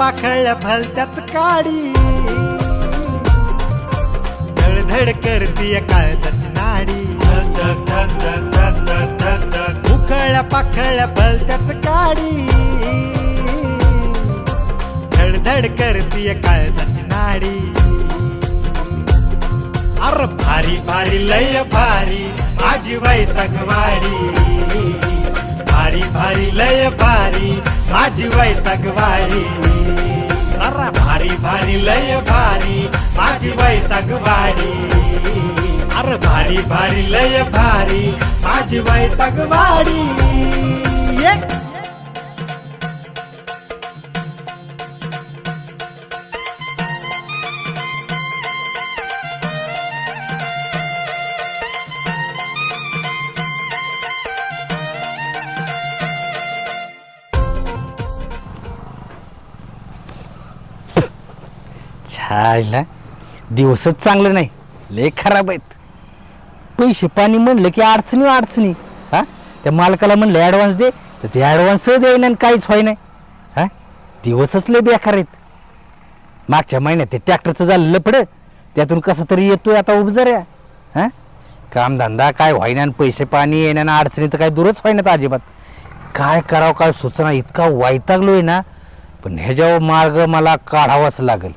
पाखळ भलत्याच काडी. धडधड करतीय काळजाची नाडी. उकळ पाखळ भलत्याच काडी. धडधड करतीय काळजाची नाडी. अर भारी भारी लय भारी माझी वैतकवाडी भारी भारी लय भारी माझी वैतकवाडी अरा भारी भारी लय भारी माझी वैतकवाडी अरे भारी भारी लय भारी माझी वैतकवाडी ये ना दिवसच चांगलं नाही. लय खराब आहेत. पैसे पाणी म्हणलं की अडचणी अडचणी. हा? त्या मालकाला म्हणलं ॲडव्हान्स दे. तर ते ॲडव्हान्स देईन आणि काहीच होय नाही. हा? दिवसच लय बेकार आहेत. मागच्या महिन्यात ते ट्रॅक्टरचं झालं लपड त्यातून कसं तरी येतोय आता उपजऱ्या हा? कामधंदा काय व्हायना आणि पैसे पाणी येण्या अडचणी तर काय दूरच व्हायनात अजिबात. काय करावं काय सुचना इतका वैतागलोय ना. पण ह्याच्यावर मार्ग मला काढावाच लागेल.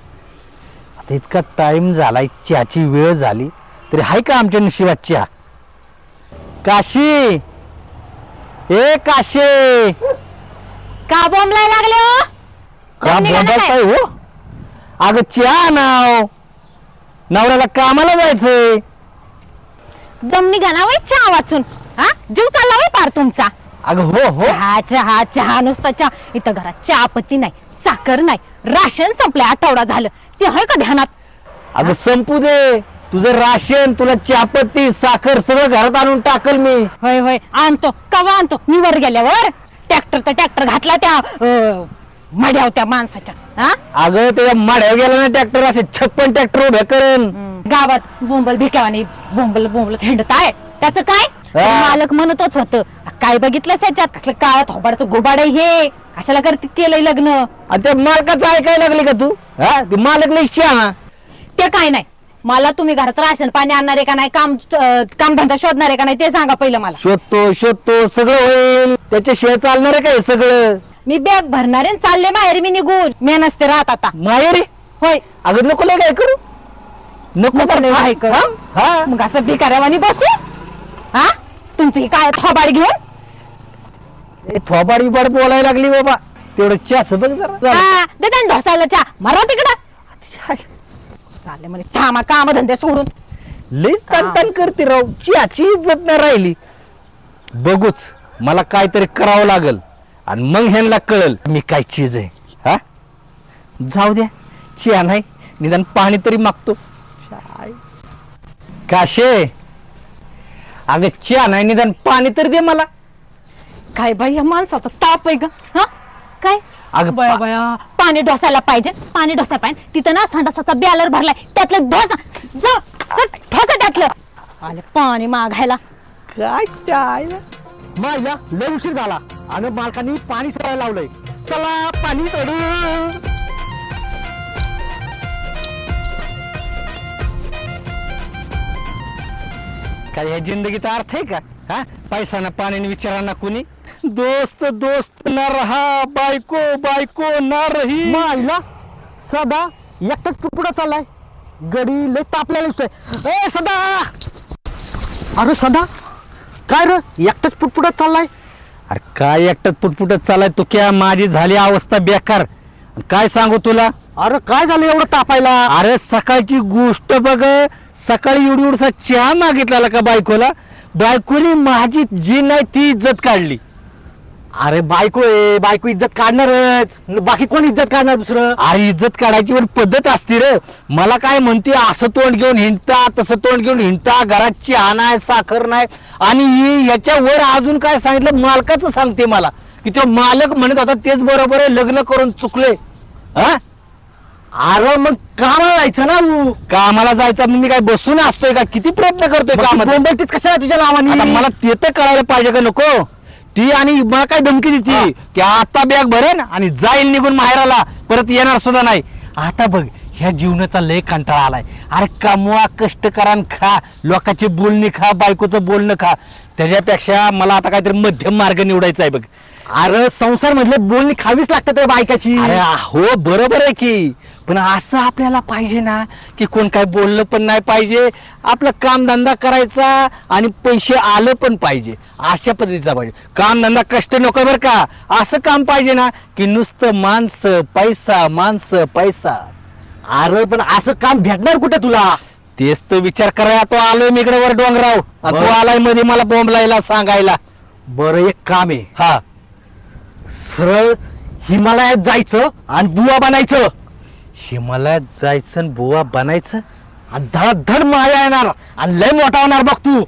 आता इतका टाइम झालाय चहाची वेळ झाली तरी हाय का आमच्या नशिबात चहा? काशी! ए काशी! का बोंबलाय लागले हो? का निघाला काय? काय? हो? अगं चहा नाव नवऱ्याला कामाला जायचंय. दम निघाना वय चहा वाचून. हा? जीव चालला वय पार तुमचा. अगं हो हो. चहा चहा चहा नुसता चहा. इथं घरात चहापत्ती नाही. साखर नाही राशन संपलंय आठवडा झालं. ते आहे का ध्यानात? अगं संपू दे. तुझं राशन तुला चहापत्ती साखर सगळं घरात आणून टाकल मी. होय होय. आणतो. कवा आणतो? मी वर गेल्यावर. ट्रॅक्टर तर ट्रॅक्टर घातला त्या अं, मड्याव त्या माणसाच्या. हा? अगं त्याच्या माड्यावर गेला ना ट्रॅक्टर असे छप्पन ट्रॅक्टर उभे करेन. गावात बोंबल भिकावानी बोंबल बोंबल थंडत आहे त्याचं काय? हा. मालक म्हणतच होत काय बघितलं याच्यात कसलं काळात होबाडचं गोबाड आहे हे? कशाला करते केलंय लग्न? आणि त्या मालकाचं ऐकायला लागले का तू? हा? ते मालक लई शहाणा. ते काय नाही. मला तुम्ही घरात राशन पाणी आणणार आहे का नाही? काम अं, कामधंदा शोधणार आहे का नाही? ते सांगा पहिलं मला. शोधतो शोधतो सगळं होईल. त्याच्याशिवाय चालणार आहे काय सगळं? मी बॅग भरणार आहे आणि चालले माहेरी मी निघून. मी नसते राहत आता. माहेरी? होय. अगं नको लय काय करू. नको नको लय काय करू? हा? हा मग असं भिकाऱ्यावानी बसतो हा? तुमची काय थोबाड घेऊन? थोबाड बिबाड बोलायला लागली बाबा. तेवढं चहाच बघ जरा. हा दे त्यांनी ढोसायला चहा. मारा तिकडं. चालले म्हणे. चहा मा काम धंदे सोडून. लईच तन तन करते राव. चहाची इज्जत नाही राहिली. बघूच मला काहीतरी करावं लागल आणि मग ह्यांना कळल. मी काय चीज आहे? हा? जाऊ द्या. चहा नाही. निदान पाणी तरी मागतो. काशे. अगं चहा नाही. निदान पाणी तरी दे मला. काय बाई या माणसाचा ताप आहे ग हा? काय? अगं बया पा- बया पाणी ढोसायला पाहिजे पाणी ढोसायला पाहिजे. तिथं ना संडासाचा बॅलर भरलाय त्यातलं ढोसा जा चल, ढोसा त्यातलं. आले पाणी मागायला. काय माझ्या लय उशीर झाला. आणि मालकांनी पाणी सोडायला लावलंय. चला पाणी सोडू. काय या जिंदगीचा अर्थ आहे का? हा? पैसा ना पाणी विचारा ना कुणी. दोस्त दोस्त न रहा बायको बायको ना रही। माईला सदा एकटाच पुढे चाललाय. गडी लय तापलेला दिसतोय. ए सदा! अरे सदा! काय रे एकटाच पुटपुटत चाललाय? अरे काय एकटत पुटपुटत चालाय तू क्या माझी झाली अवस्था बेकार? काय सांगू तुला? अरे काय झालं एवढं तापायला? अरे सकाळची गोष्ट बघ. सकाळी एवढी एवढसा चहा मागितला का बायकोला? बायकोने माझी जी नाही ती इज्जत काढली. अरे बायको आहे बायको इज्जत काढणारच. बाकी कोण इज्जत काढणार दुसरं? अरे इज्जत काढायची पण पद्धत असते रे. मला काय म्हणते असं तोंड घेऊन हिंडता तसं तोंड घेऊन हिंडता घरात चहा नाही साखर नाही. आणि ही याच्यावर अजून काय सांगितलं? मालकाचं सांगते मला. की तो मालक म्हणत होता तेच बरोबर आहे लग्न करून चुकले. हा? अरे मग कामाला जायचं ना तू? कामाला जायचं मग मी काय बसून असतोय का? किती प्रयत्न करतोय कामात मुंबईत कशा तुझ्या आता नावाने मला ते तर कळायला पाहिजे का नको? ती आणि मला काय धमकी देते? की आता बॅग भरेन आणि जाईल निघून माहेराला. परत येणार सुद्धा नाही. आता बघ ह्या जीवनाचा लय कंटाळा आलाय. अरे कमवा कष्ट करा खा. लोकांचे बोलणे खा बायकोचं बोलणं खा. त्याच्यापेक्षा मला आता काहीतरी मध्यम मार्ग निवडायचा आहे बघ. अरे संसार मधले बोलणी खावीच लागतात रे बायकाची. अरे हो बरोबर आहे की. पण असं आपल्याला पाहिजे ना की कोण काय बोललं पण नाही पाहिजे. आपलं कामधंदा करायचा आणि पैसे आलं पण पाहिजे. अशा पद्धतीचा पाहिजे. कामधंदा कष्ट नको बरं का. असं काम पाहिजे ना की नुसतं माणसं पैसा माणसं पैसा. अरे पण असं काम भेटणार कुठे तुला? तेच तर विचार करायला तो आलोय मी इकडे वर डोंगराव. तो बरं. आलायमध्ये मला बोंबलायला सांगायला. बरं एक काम आहे. हा. सरळ हिमालयात जायचं आणि बुवा बनायचं. हिमालयात जायचं आणि बुवा बनायचं? आणि धडधड माया येणार आणि लय मोठा होणार बघ तू.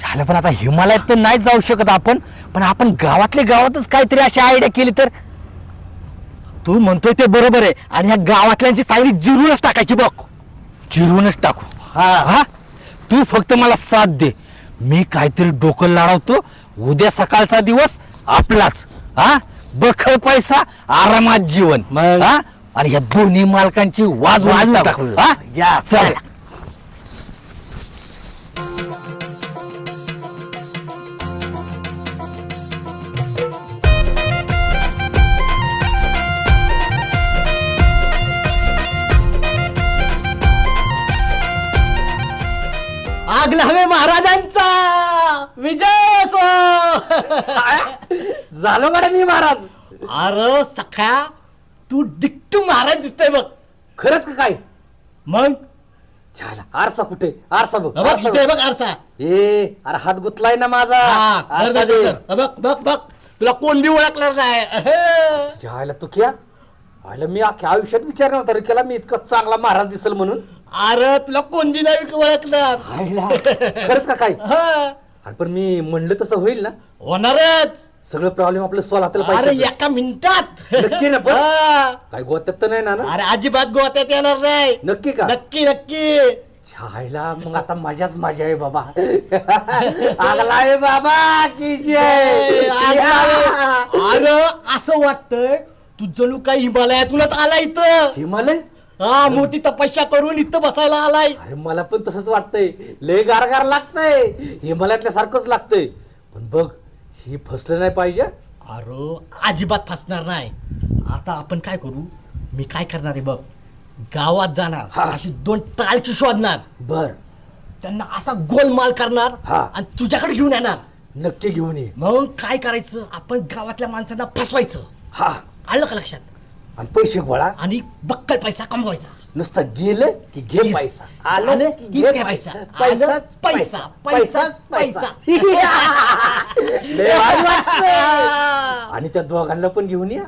झालं पण आता हिमालयात तर नाही जाऊ शकत आपण पण आपण गावातल्या गावातच काहीतरी अशी आयडिया केली तर? तू म्हणतोय ते बरोबर आहे. आणि ह्या गावातल्यांची चांगली जिरूनच टाकायची बघ. चिरवूनच टाकू. हा. हा? तू फक्त मला साथ दे. मी काहीतरी डोकं लाडवतो. उद्या सकाळचा दिवस आपलाच. हा? बखळ पैसा आरामात जीवन. मग? हा? आणि ह्या दोन्ही मालकांची वाज वाज वाजवून टाकू. टाकू. हा? या, चल. आग लावे महाराजांचा. विजय असो. झालो कडे मी महाराज? अरे सख्या तू डिक्टू महाराज दिसतोय बघ. खरंच का काय? मग? झाला. आरसा कुठे? आरसा बघ. बघ आरसा इथे बघ. बघ आरसा. ए अरे हात गुतलाय ना माझा. हा, आरसा दे. बघ बघ बघ. तुला कोण बी ओळखणार नाही. अहे. झाला तू क्या? आयला मी अख्ख्या आयुष्यात विचार नव्हता रे केला मी इतका चांगला महाराज दिसल म्हणून. अरे तुला कोण बी नाही ओळखणार आयला खरंच का काय? हा, अरे पण मी म्हणलं तसं होईल ना? होणारच. सगळं प्रॉब्लेम आपलं सॉल्व हाताला अरे पाहिजे एका मिनिटात. नक्की ना पण? हा. काय गोत्यात तर नाही ना ना? अरे अजिबात गोत्यात येणार नाही. नक्की का? नक्की नक्की. छायला मग आता मजाच मजा आहे बाबा. आगला आहे बाबा की जय? अरे असं वाटतंय तू जणू काही हिमालयातूनच आला इथं. हिमालय? हा मोठी तपस्या करून इथं बसायला आलाय. अरे मला पण तसंच वाटतंय. लय गारगार लागतंय. हिमालयातल्या सारखंच लागतंय. पण बघ ही फसलं नाही पाहिजे? अरे अजिबात फसणार नाही. आता आपण काय करू? मी काय करणार आहे बघ? गावात जाणार. हा. अशी दोन टाळकी शोधणार. बर. त्यांना असा गोलमाल करणार हा. आणि तुझ्याकडे घेऊन येणार. नक्की घेऊन ये. मग काय करायचं? आपण गावातल्या माणसांना फसवायचं. हा. आलं का लक्षात? आणि पैसे गोळा. आणि बक्कल पैसा कमवायचा. नुसतं गेलं की घे पैसा. आलं आलं की की घे घे पैसा. पैसा. पैसा, पैसा, पैसा. लय भारी वाटतंय. आणि त्या दोघांना पण घेऊन या.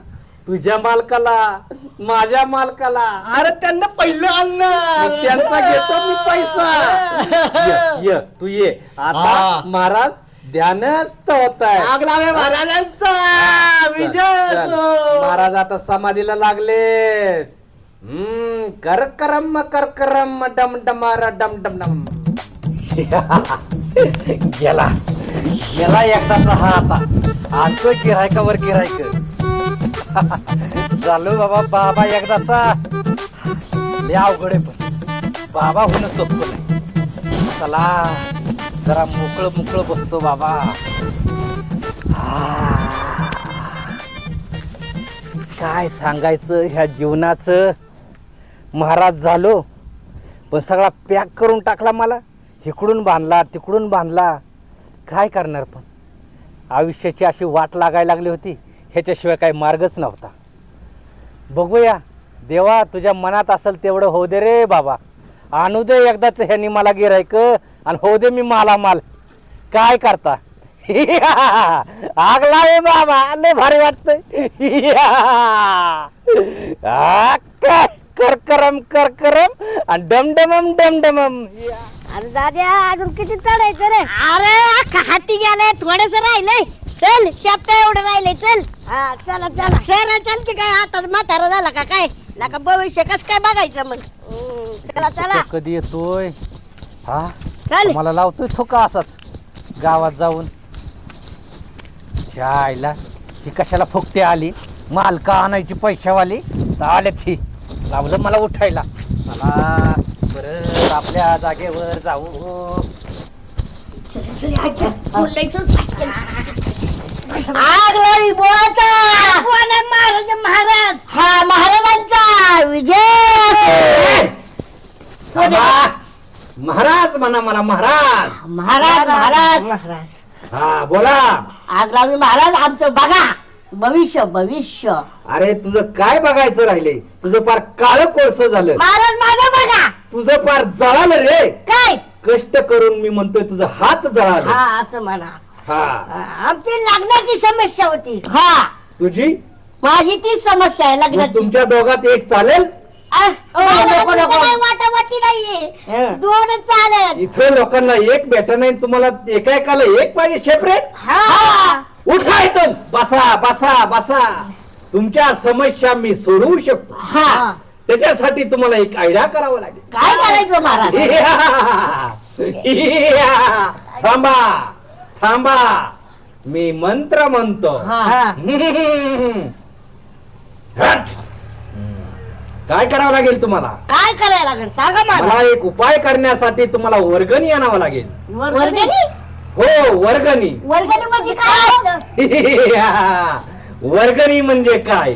तुझ्या मालकाला माझ्या मालकाला. अरे त्यांना पहिलं मग आणणार त्यांचा घेतो मी पैसा. ये, ये तू ये. हा. आता महाराज ध्यानस्थ होत आहे आग लावे महाराजांचा! विजय असो. महाराज आता समाधीला लागले. हम्म कर करम कर करम डम डमारा डम डम डम गेला. गेला एकदाचा हा आता. आणतोय गिरायकावर गिरायक झालो बाबा बाबा एकदाचा. लय अवघड आहे पण. बाबा होणं सोपं नाही. चला. जरा मोकळं मोकळं बसतो बाबा. काय सांगायचं ह्या जीवनाचं? महाराज झालो पण सगळा पॅक करून टाकला मला. इकडून बांधला तिकडून बांधला. काय करणार पण? आयुष्याची अशी वाट लागायला लागली होती. ह्याच्याशिवाय काही मार्गच नव्हता. बघूया. देवा तुझ्या मनात असेल तेवढं होऊ दे रे बाबा. आणू दे एकदाच ह्यांनी मला गिरायक आणि होऊ दे मी माला माल. काय करता? आग लावे बाबा लय भारी काय करकरम करकरम आणि डमडमम डमडमम. अरे दाद्या अजून किती चढायचं रे? अरे अख्खा हाती गेलाय थोडस राहिलंय. चल शेपटा एवढं राहिलंय चल. हा चला चला. सर चल की काय आता म्हातारा झाला का काय? नका भविष्य कस काय बघायचं मग. हम्म, चला चला. तो कधी येतोय? हा? मला लावतोय थोका असाच. गावात जाऊन. आईला ही कशाला फुकटे आली? मालका आणायची पैशावाली? आले ती लावलं मला उठायला. चला परत आपल्या जागेवर जाऊ. आग लावी बोलाचा महाराज महाराज हा महाराजांचा. विजय. थांबा. महाराज म्हणा मला महाराज. महाराज महाराज. महाराज. हा बोला. आग लावी महाराज आमचं बघा. भविष्य भविष्य. अरे तुझं काय बघायचं राहिले? तुझं फार काळ कोळस झालं. महाराज माझा बघा. तुझं फार जळालं रे. काय? कष्ट करून मी म्हणतोय तुझं हात जळालं. हा असं म्हणा. हा. हा, आमची लग्नाची समस्या होती. हा. तुझी? माझी तीच समस्या आहे मग लग्नाची तुमच्या दोघात एक चालेल? आ, नको, नको. नाहीये. दोनच चालेल इथे लोकांना एक भेटा नाही तुम्हाला एका एकाला एक पाहिजे सेपरेट हा. उठा इथून. बसा बसा बसा. तुमच्या समस्या मी सोडवू शकतो. हा. त्याच्यासाठी तुम्हाला एक आयडिया करावं लागेल. काय करायचं महाराज. थांबा. थांबा. मी मंत्र म्हणतो. हा. हट. काय करावं लागेल तुम्हाला? काय करायला लागेल? सांगा मला. मला एक उपाय करण्यासाठी तुम्हाला वर्गणी आणावं लागेल. वर्गणी? हो वर्गणी. वर्गणी म्हणजे काय वर्गणी म्हणजे काय?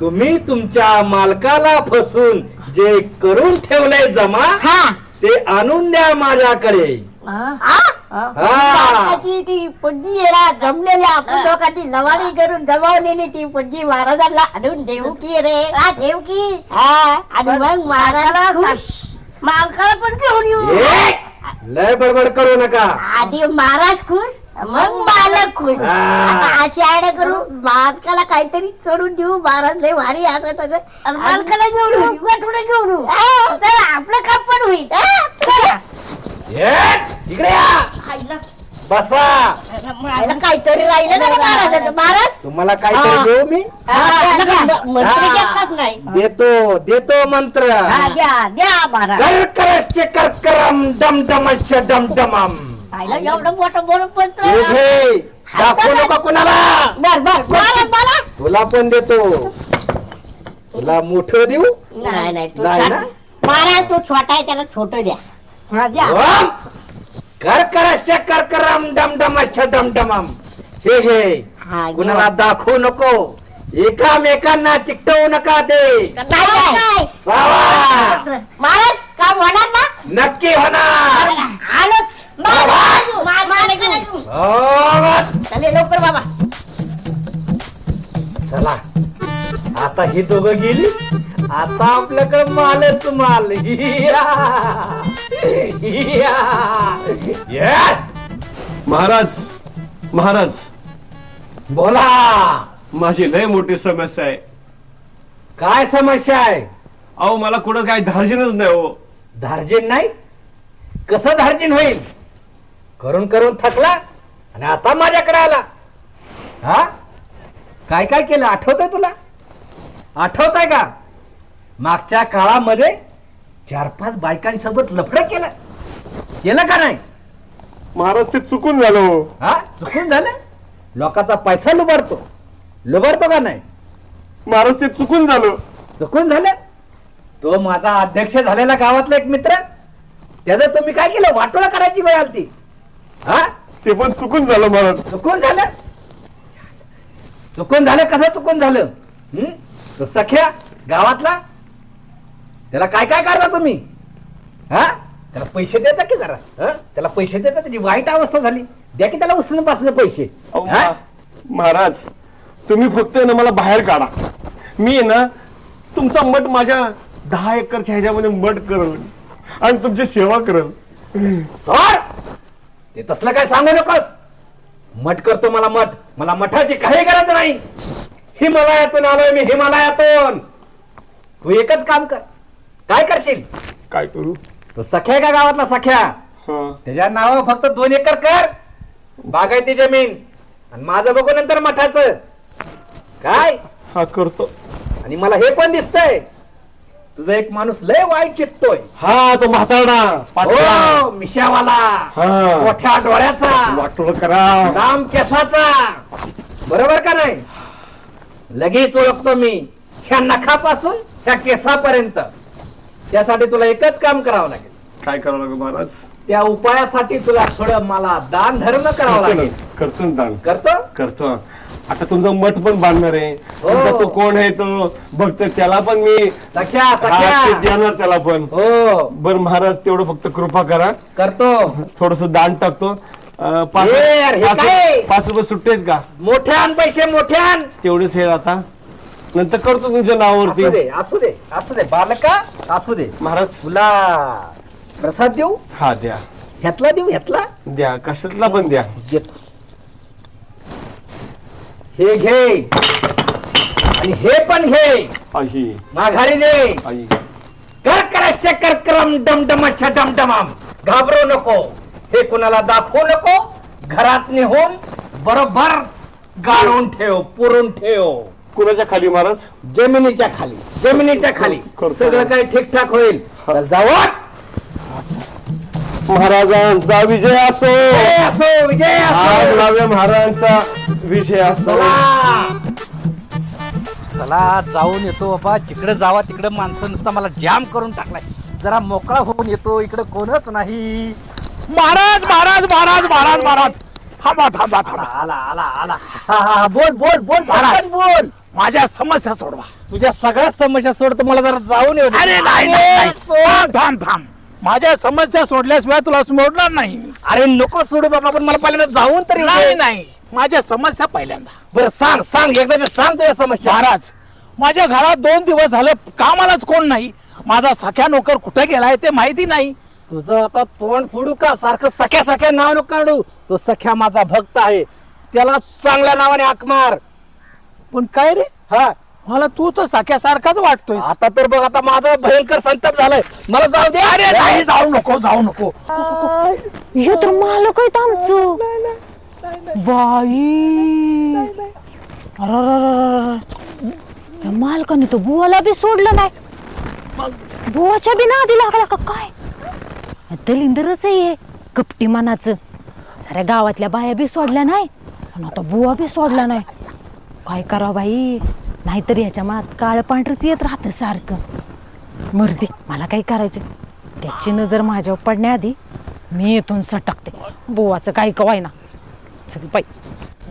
तुम्ही तुमच्या मालकाला फसून जे करून ठेवलंय जमा हा. ते आणून द्या माझ्याकडे. हा? ती पुंजी आहे ना जमलेल्या आपण लोकांनी लवाडी करून जमावलेली ती पुंजी महाराजांना आणून देऊ की रे? हा देऊ की. हा आणि मग महाराजाला खुश. मालकाला पण घेऊन येऊ. लय बडबड करू नका. आधी महाराज खुश मग मालक खुश. हा. आता अशी आयडिया करू मालकाला काहीतरी चढून देऊ. महाराज लय भारी असं तसं मालकाला घेऊन येऊ. घेऊन येऊ. चला आपलं काम पण होईल. हा, चला. इकडे या! आईला. बसा! आईला काहीतरी राहिलं ना रे महाराजाचं. महाराज? तुम्हाला काहीतरी देऊ मी? हा, नका. मंत्री हा. घेतात नाही. देतो देतो मंत्र. हा, द्या द्या महाराज. कर्करस्य कर्करम डमडमस्य डमडमम आईला एवढं मोठं बोलून. दाखवू नका कुणाला. बर बर. महाराज बोला. तुला पण देतो. तुला मोठ देऊ? नाही नाही तू नाही छोटा- ना? महाराज तू छोटा आहे त्याला छोट द्या. हा, द्या. ओम कर्करस्य कर्करम डमडमस्य डमडमम हे घे हा. कुणाला दाखवू नको. एकामेकांना चिकटवू नका ते. काय काय चावा महाराज काम होणार ना? नक्की होणार. आलोच. महाराज. हो. लवकर बाबा. चला. आता ही दोघं गेली. आता आपल्याकडे मालच माल. महाराज महाराज. बोला! माझी लय मोठी समस्या आहे. काय समस्या आहे? अहो मला कुठं काय धार्जिनच नाही हो. धार्जिन नाही? कसं धार्जिन होईल? करून करून थकला आणि आता माझ्याकडे आला. हा? काय काय केलं? आठवतंय तुला? आठवत आहे का? मागच्या काळामध्ये चार पाच बायकांसोबत लफडं केलं. केलं का नाही? महाराज ते चुकून झालो हा? चुकून झालं? लोकांचा पैसा लुबाडतो. लुबाडतो का नाही? महाराज ते चुकून झालो. चुकून झालं? तो माझा अध्यक्ष झालेला गावातला एक मित्र. त्याचं तुम्ही काय केलं? वाटोळा करायची वेळ आलती. हा? ते पण चुकून झालं महाराज. चुकून झालं? चुकून झालं? कसं चुकून झालं? हं? तो सख्या गावातला त्याला काय काय करता तुम्ही? हा? त्याला पैसे द्यायचा की जरा? हं? त्याला पैसे द्यायचा? त्याची वाईट अवस्था झाली. द्या की त्याला उचलून पासून पैसे. अहो, हा? मा- महाराज तुम्ही फक्त ना मला बाहेर काढा. मी आहे ना तुमचा मठ माझ्या दहा एकरच्या ह्याच्यामध्ये मठ करल आणि तुमची सेवा करल. सर ते तसलं काय सांगू नकोस. मठ करतो मला मठ. मला मठाची काही गरज नाही. हिमालयातून आलोय मी हिमालयातून. तू एकच काम कर. काय करशील? काय करू? तो सख्या का गावातला सख्या? हा. त्याच्या नावावर फक्त दोन एकर कर. बागायती जमीन. आणि माझं बघू नंतर मठाचं. काय? हा करतो. आणि मला हे पण दिसतंय. तुझा एक माणूस लय वाईट चित्तोय. हा तो म्हातारडा पाटला. हो मिशावाला. हा. मोठ्या डोळ्याचा. वाटोळ करा. लांब केसाचा. बरोबर का नाही? लगेच ओळखतो मी. ह्या नखापासून ह्या केसापर्यंत. त्यासाठी तुला एकच काम करावं लागेल. काय करावं लागेल महाराज? त्या उपायासाठी तुला थोडं मला दान धर्म करावं करतो लागेल. करतो ना दान. करतो? करतो. आता तुमचा मठ पण बांधणार आहे. हो. तुमचा तो कोण आहे तो बघतो त्याला पण मी सख्या देणार त्याला पण. हो. बर महाराज तेवढं फक्त कृपा करा. करतो. थोडस दान टाकतो. अं, पाच ए, यार, हे पाच- काय? पाच रुपये सुट्टे आहेत का? मोठ्यान पैसे मोठ्यान. तेवढेच हे आता. नंतर करतो तुमच्या नावावरती. असू दे असू दे असू दे. बालका असू दे. महाराज. तुला प्रसाद देऊ? हा द्या. ह्यातला देऊ ह्यातला? द्या कशातला पण द्या. हे घे. आणि हे पण घे. आई. माघारी दे. आई. कर करक्रम डमडमच्या डमडमाम. घाबरू नको. हे कुणाला दाखवू नको? घरात निघून बरोबर गाडून ठेव पुरून ठेव. कुणाच्या खाली महाराज? जमिनीच्या खाली. जमिनीच्या खाली. करतो. सगळं काही ठीकठाक होईल. चल जाऊ. महाराजांचा विजय असो. असो विजय आज असो. नव्या महाराजांचा विजय असो. चला. चला जाऊन येतो बाबा. तिकडे जावा तिकडे माणसं नुसता मला जाम करून टाकलाय. जरा मोकळा होऊन येतो. इकडे कोणच नाही. महाराज महाराज महाराज महाराज महाराज. थांबा थांबा थांबा. आला आला आला. हा, हा, हा, बोल बोल बोल. महाराज. बोल. माझ्या समस्या सोडवा. तुझ्या सगळ्याच समस्या सोडतो मला जरा जाऊन येऊ दे. अरे नाही नाही, नाही. थांब थांब थांब. माझ्या समस्या सोडल्याशिवाय तुला सोडणार नाही. मी. अरे नको सोडू बाबा पण मला पहिल्यांदा जाऊन तरी नाही दे. नाही माझ्या समस्या पहिल्यांदा. बरं सांग सांग एकदा ते सांग तुझ्या समस्या. महाराज माझ्या घरात दोन दिवस झालं कामालाच कोण नाही. माझा सख्या नोकर कुठे गेलाय ते माहिती नाही. तुझं आता तोंड फोडू का? सारखं सख्या सख्या नाव नको काढू. तो सख्या माझा भक्त आहे. त्याला चांगल्या नावाने हाक मार पण काय रे? हा. मला तू तर सख्यासारखाच वाटतोय आता तर बघ आता माझा भयंकर संताप झालाय. मला जाऊ दे. अरे नाही जाऊ नको जाऊ नको. हे तर मालक आहेत आमचं. बाई. अरररररर. या मालकाने तो बुवाला बी सोडलं नाही. बुवाच्या बी नादी लागला का काय? दलिंदरच आहे हे, कपटी मनाचं साऱ्या गावातल्या बाया बी सोडल्या नाही आणि आता बुवा बी सोडला नाही. काय करावं बाई? नाहीतर ह्याच्या मनात काळ पांढरच येत राहतं सारखं. मर्दी मला काही करायचं त्याची नजर माझ्यावर पडण्याआधी मी इथून सटकते. बुवाचं काही कवाय ना. चल बाई.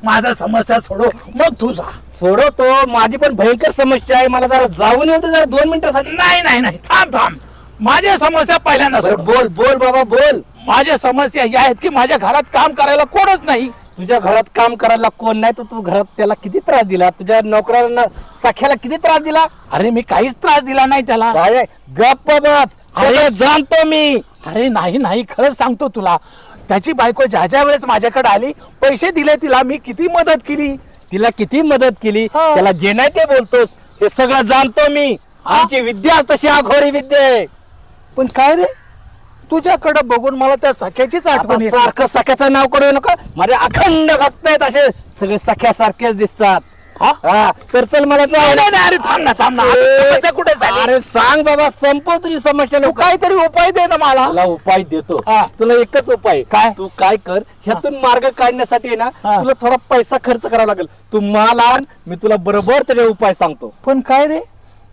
माझा समस्या सोडव मग तू जा. सोडवतो माझी पण भयंकर समस्या आहे. मला जरा जाऊन येऊ दे जरा दोन मिनिटासाठी. नाही नाही नाही. थांब थांब. माझ्या समस्या पहिल्यांदा सोडव. बोल बोल बाबा बोल. माझ्या समस्या या आहेत की माझ्या घरात काम करायला कोणच नाही. तुझ्या घरात काम करायला कोण नाही तर तू घरात त्याला किती त्रास दिला? तुझ्या नोकरांना सख्याला किती त्रास दिला? अरे मी काहीच त्रास दिला नाही त्याला. काय गप्प बस. अरे जाणतो मी. अरे नाही नाही खरंच सांगतो तुला. त्याची बायको ज्या ज्या वेळेस माझ्याकडे आली पैसे दिले तिला मी किती मदत केली? तिला किती मदत केली? हा. त्याला जे नाही ते बोलतोस. हे सगळं जाणतो मी. आमची विद्या तशी आघोरी विद्या आहे. पण काय रे? तुझ्याकडे बघून मला त्या सख्याचीच आठवण आता येते. सारखं सख्याचं नाव कडू नका. माझे अखंड भक्त आहेत असे सगळे सख्या सारखेच दिसतात. हा? हा तर चल मला नाही, नाही, नाही, अरे थांब ना थांब ना. आता समस्या कुठे झाली? अरे सांग बाबा संपव तुझी समस्या तू लवकर. काहीतरी उपाय दे ना मला. तुला उपाय देतो. हा. तुला एकच उपाय. काय? तू काय कर ह्यातून मार्ग काढण्यासाठी आहे ना हा. तुला थोडा पैसा खर्च करावा लागेल. तू माल आण मी तुला बरोबर त्याचे उपाय सांगतो. पण काय रे?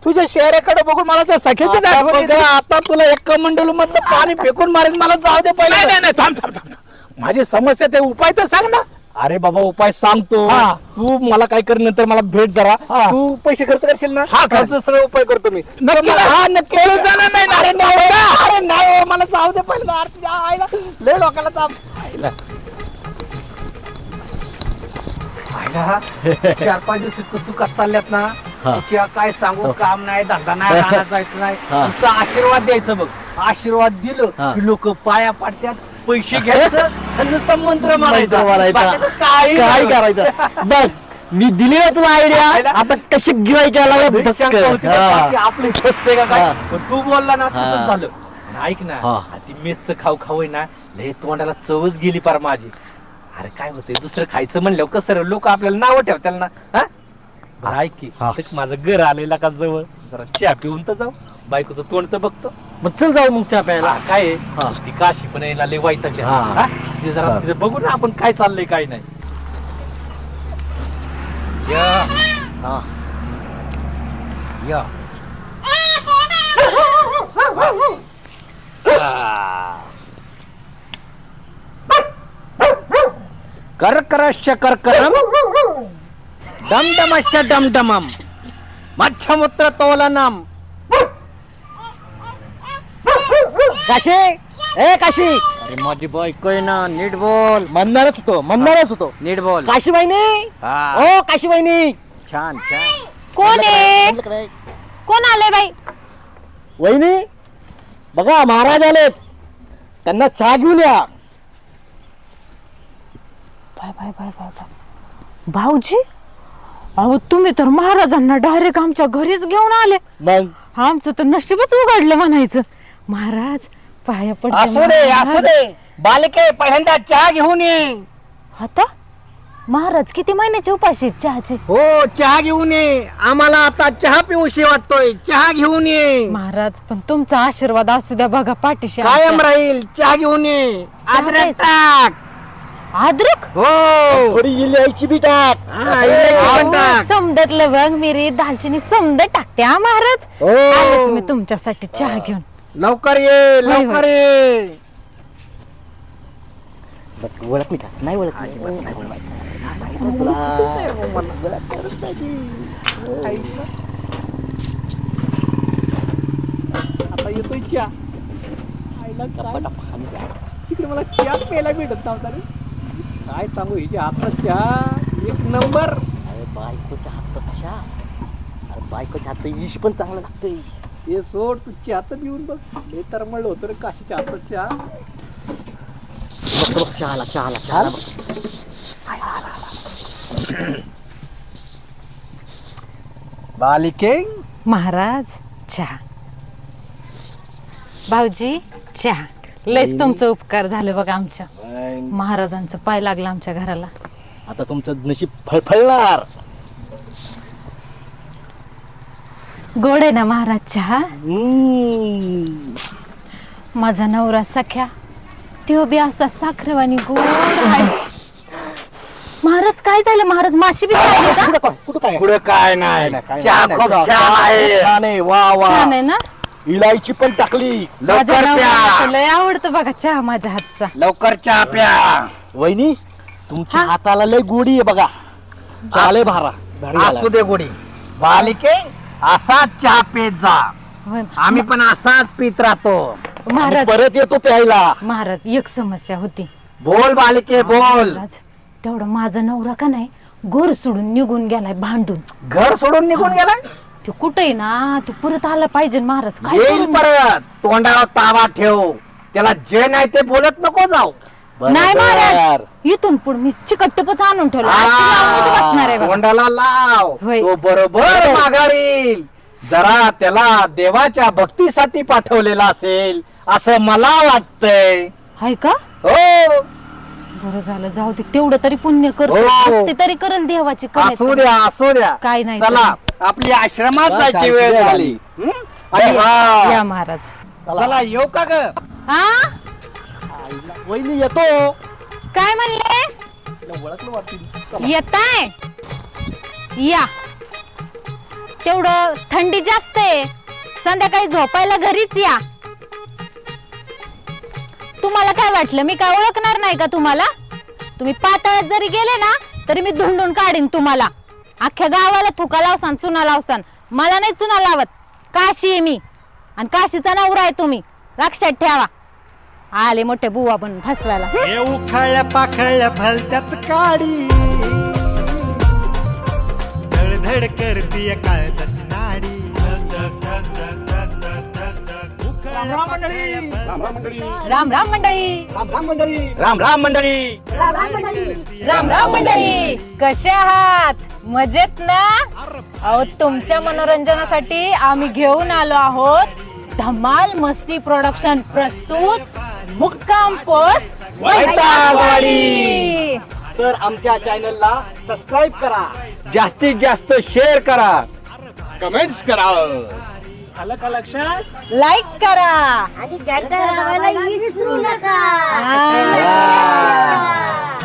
तुझ्या शहराकडे बघून मला त्या सख्याचीच आता आठवण बघ, येते. आता तुला एक मंडल मधलं पाणी फेकून मारेन मला जाऊ दे नाही पहिले नाही नाही थांब थांब थांब थांब. माझी समस्या ते उपाय तर सांग ना अरे बाबा उपाय सांगतो हा. तू मला काय कर नंतर मला भेट जरा हा. तू पैसे खर्च करशील ना हा, कर. खर्च सगळं उपाय करतो मी नक्की ना? हा नक्की पळून जाणार नाही ना? अरे नाही ना, अरे नाही मला जाऊ दे पहिले अरे तुझ्या आईला लय लोकांना ताप चार पाच दिवस इतकं सुखात चालल्यात ना किंवा काय सांगू काम नाही धंदा नाही रानात जायचं नाही. नुसतं आशीर्वाद द्यायचं बघ. आशीर्वाद दिलं की लोक पाया पाडतात पैसे घ्यायचं आणि नुसतं मंत्र मारायचा. बाकीचं काही काय नाही. करायचं. बघ मी दिली ना तुला आयडिया आता कशी गिराय लई शंका होती बा, बाकी आपली फसते का काय? हा. पण तू बोलला ना हा. तसंच झालं. आणि ऐक ना हा. आ ती मेचचं खाऊ खाऊ आहे ना लय तोंडाला चवच गेली पार माझी. अरे काय होतंय दुसरं खायचं म्हणल्यावर कसं लोक आपल्याला नाव ठेवतात ना हा? बरं ऐक की हा. माझं घर आलेला का जवळ? जरा चहा पिऊन तर जाऊ. बायकोचं तोंड तर बघतो. मग चल जाऊ मग चहा प्यायला. हा, काय आहे? हा. नुसती काशी पण यायला लय हा. ते जरा हा. तिथं बघू ना आपण काय चाललंय काय नाही. या. कर्करश्च कर्करम डमडमश्च डमडमम। मच्छमुत्र तोलनम। काशी? ए काशी! अरे माझी बायको आहे ना नीट बोल. म्हणणारच होतो म्हणणारच होतो. नीट बोल. काशी बहिणी हा, ओ काशी बहिणी छान छान. कोण आहे? कोण आले बाई? वहिनी बघा महाराज आलेत. त्यांना चहा घेऊन या. Bye bye bye bye bye. भाऊजी? अहो तुम्ही तर महाराजांना डायरेक्ट आमच्या घरीच घेऊन आले. मग? आमचं तर नशीबच उघडलं म्हणायचं. महाराज पाया पडते असू दे महाराज. असू दे. बालिके पहिल्यांदा चहा घेऊन ये. आता? महाराज किती महिन्याचे उपाशी आहेत चहाचे? हो चहा घेऊन ये. आम्हाला आता चहा पिऊशी वाटतोय. चहा घेऊन ये. महाराज पण तुमचा आशीर्वाद असू द्या बघा पाठीशी कायम आमच्या. राहील. चहा घेऊन ये. अद्रक प्यायचं. टाक. अद्रक हो. थोडी इलायची बी टाक. हा, इलायची पण अहो, टाक. समदत लवंग मिरी दालचिनी समद टाकते हा महाराज. हो. आलेच मी तुमच्यासाठी चहा घेऊन. लवकर ये लवकर ये. ओळख मी का? नाही ओळख आता येतोय चहा. आईला तिकडे मला चहाच प्यायला भेटत नव्हता रे. काय सांगू हिच्या हातचा चहा एक नंबर. अरे बायकोच्या हात कशा? अरे बायकोच्या हात इश पण चांगलं लागतंय. हे सोड तू चहा तर पिऊन बघ. हे तर म्हणलं होतं रे काशीच्या हातचा चहा बघ बघ चहाला चहाला. चहाला बघ. बालिके महाराज चहा. भाऊजी चहा. लयच तुमचं उपकार झालं बघा आमच्या महाराजांचं पाय लागलं आमच्या घराला. आता तुमचं नशीब फळफळणार गोड आहे ना महाराज चहा हम्म. माझा नवरा सख्या तो बी असा साखरवाणी गोड आहे. महाराज काय झालं महाराज? माशी बी का? कुठं काय कुठं काय? पुढे काय नाही? चहा नाही, खूप चहा- छान आहे. छान आहे वा वा. छान आहे ना? इलायची पण टाकली. माझ्या लवकर नवऱ्याला प्या लय आवडतं बघा चहा माझ्या हातचा. लवकर चहा प्या. वहिनी तुमच्या हा? हाताला लय गोडी आहे बघा. चाले भारा. असू दे गोडी. बालिके असाच चहा पेत जा. होय. आम्ही पण असाच पित राहतो. महाराज परत येतो प्यायला. महाराज एक समस्या होती. बोल बालिके बोल. महाराज तेवढं माझा नवरा का नाही गोर सोडून निघून गेलाय भांडून. घर सोडून निघून गेलाय? ते कुठे ना? ते परत आला पाहिजे महाराज. काय येईल करू मी? परत. तोंडावर ताबा ठेव. त्याला जे नाही ते बोलत नको जाऊ. नाही. महाराज. इथून पुढे मी चिकटपच आणून ठेवला. आज ती लावणीत बसणार आहे आ, बघा. तोंडाला लाव. होय. तो बरोबर माघारील. जरा त्याला देवाच्या भक्तीसाठी पाठवलेला असेल असं मला वाटतंय. हाय का? हो. बरं झालं. जाऊ दे. तेवढं तरी पुण्य करतो. हो. भक्ती तरी करेल देवाची. असू द्या असू द्या. काय नाही चला. आपली आश्रमात जायची वेळ झाली. हं? अरे या वा. महाराज. चला. येऊ का ग? हा? वहिनी येतो. काय म्हणले? येताय? या. तेवढं थंडी जास्त आहे. संध्याकाळी झोपायला घरीच या. तुम्हाला काय वाटलं? मी काय ओळखणार नाही का तुम्हाला? तुम्ही पातळात जरी गेले ना तरी मी धुंडून काढीन तुम्हाला. अख्ख्या गावाला थुका लावसान चुना लावसान. मला नाही चुना लावत. काशी आहे मी. आणि काशीचा नवरा आहे तुम्ही. लक्षात ठेवा. आले मोठे बुवा पण फसवायला. हे उखाळ्या पाखळ्या भलत्याच काडी. धडधड करतीय काळजाची नाडी. राम राम मंडळी. राम राम मंडळी. राम राम मंडळी. कसे आहात? मजेत ना? अहो तुमच्या मनोरंजनासाठी आम्ही घेऊन आलो आहोत. धमाल मस्ती प्रोडक्शन प्रस्तुत मुक्काम पोस्ट वैतागवाडी. तर आमच्या चॅनलला सबस्क्राईब करा. जास्तीत जास्त शेअर करा. कमेंट्स करा. आलं का लक्षात? लाईक करा. आणि विसरू नका. हा.